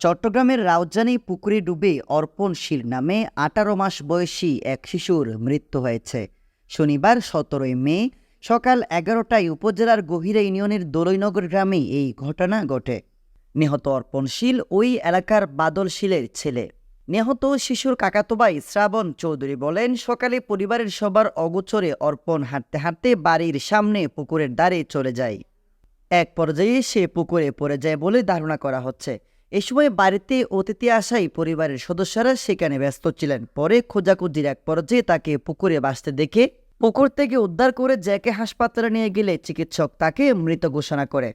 চট্টগ্রামের রাউজানি পুকুরে ডুবে অর্পণ শীল নামে আঠারো মাস বয়সী এক শিশুর মৃত্যু হয়েছে। শনিবার সতেরোই মে, সকাল এগারোটায় উপজেলার গভীরা ইউনিয়নের দোলইনগর গ্রামে এই ঘটনা ঘটে। নিহত অর্পণ শীল ওই এলাকার বাদল শীলের ছেলে। নিহত শিশুর কাকাতো ভাই শ্রাবণ চৌধুরী বলেন, সকালে পরিবারের সবার অগোচরে অর্পণ হাঁটতে হাঁটতে বাড়ির সামনে পুকুরের দ্বারে চলে যায়। এক পর্যায়ে সে পুকুরে পড়ে যায় বলে ধারণা করা হচ্ছে। এ সময় বাড়িতে অতিথি আসাই পরিবারের সদস্যরা সেখানে ব্যস্ত ছিলেন। পরে খোঁজাখুঁজির এক পর্যায়ে তাকে পুকুরে বাসতে দেখে পুকুর থেকে উদ্ধার করে জ্যাকে হাসপাতালে নিয়ে গেলে চিকিৎসক তাকে মৃত ঘোষণা করে।